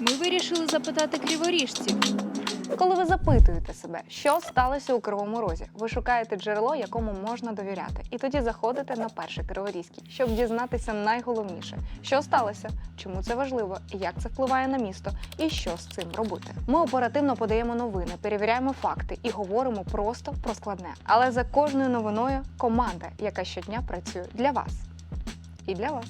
Ми вирішили запитати криворіжців. Коли ви запитуєте себе, що сталося у Кривому Розі, ви шукаєте джерело, якому можна довіряти, і тоді заходите на перший криворізький, щоб дізнатися найголовніше, що сталося, чому це важливо, як це впливає на місто і що з цим робити. Ми оперативно подаємо новини, перевіряємо факти і говоримо просто про складне. Але за кожною новиною команда, яка щодня працює для вас і для вас.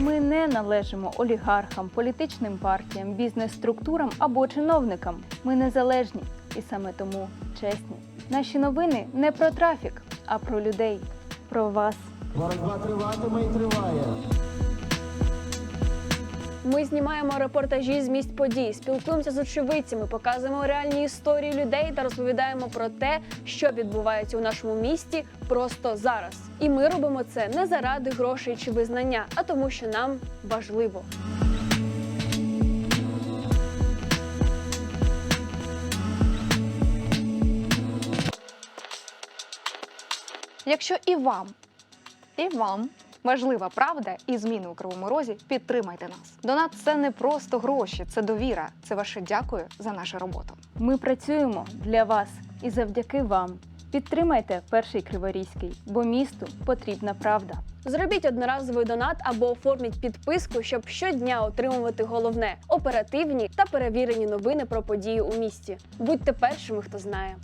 Ми не належимо олігархам, політичним партіям, бізнес-структурам або чиновникам. Ми незалежні і саме тому чесні. Наші новини не про трафік, а про людей, про вас. Боротьба триватиме і триває. Ми знімаємо репортажі з місць подій, спілкуємося з очевидцями, показуємо реальні історії людей та розповідаємо про те, що відбувається у нашому місті просто зараз. І ми робимо це не заради грошей чи визнання, а тому, що нам важливо. Якщо і вам, і вам важлива правда і зміни у Кривому Розі, підтримайте нас. Донат це не просто гроші, це довіра. Це ваше дякую за нашу роботу. Ми працюємо для вас і завдяки вам. Підтримайте перший криворізький, бо місту потрібна правда. Зробіть одноразовий донат або оформіть підписку, щоб щодня отримувати головне оперативні та перевірені новини про події у місті. Будьте першими, хто знає.